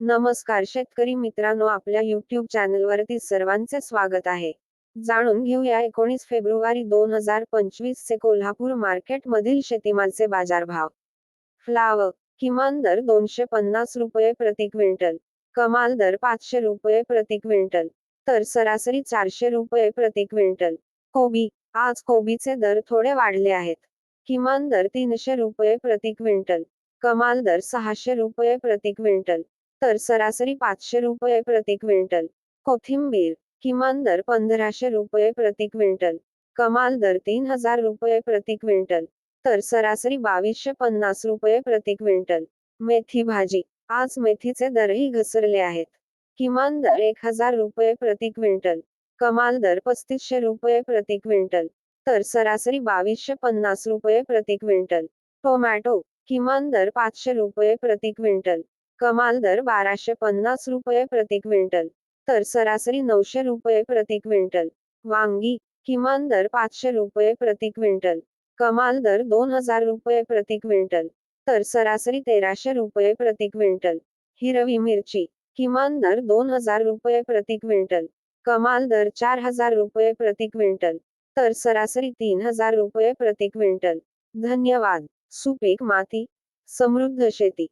नमस्कार शेतकरी मित्रांनो आपल्या युट्यूब चॅनलवरती सर्वांचे स्वागत आहे. जाणून घेऊया एकोणीस फेब्रुवारी दोन हजार पंचवीस चे कोल्हापूर मार्केट मधील शेतीमालचे बाजारभाव. फ्लाव किमान दर दोनशे पन्नास रुपये प्रति क्विंटल कमाल दर पाचशे रुपये प्रति क्विंटल तर सरासरी चारशे रुपये प्रति क्विंटल. कोबी आज कोबीचे दर थोडे वाढले आहेत. किमान दर तीनशे रुपये प्रति क्विंटल कमाल दर सहाशे रुपये प्रति क्विंटल. तर सरासरी पाचशे रुपये प्रति क्विंटल. कोथिंबीर किमान दर पंधराशे रुपये प्रति क्विंटल. कमाल दर तीन हजार रुपये प्रति क्विंटल. तर सरासरी बावीसशे पन्नास रुपये प्रति क्विंटल. मेथी भाजी आज मेथीचे दरही घसरले आहेत. किमान दर एक हजार रुपये प्रति क्विंटल. कमाल दर पस्तीसशे रुपये प्रति क्विंटल. तर सरासरी बावीसशे पन्नास रुपये प्रति क्विंटल. टोमॅटो किमान दर पाचशे रुपये प्रति क्विंटल. कमाल दर बाराशे पन्नास रुपये प्रति क्विंटल तर सरासरी नऊशे रुपये प्रति क्विंटल. वांगी किमान दर पाचशे रुपये प्रति क्विंटल कमाल दर दोन हजार रुपये प्रति क्विंटल तर सरासरी तेराशे रुपये प्रति क्विंटल. हिरवी मिरची किमान दर दोन हजार रुपये प्रति क्विंटल कमाल दर चार हजार रुपये प्रति क्विंटल तर सरासरी तीन हजार रुपये प्रति क्विंटल. धन्यवाद. सुपीक माती समृद्ध शेती.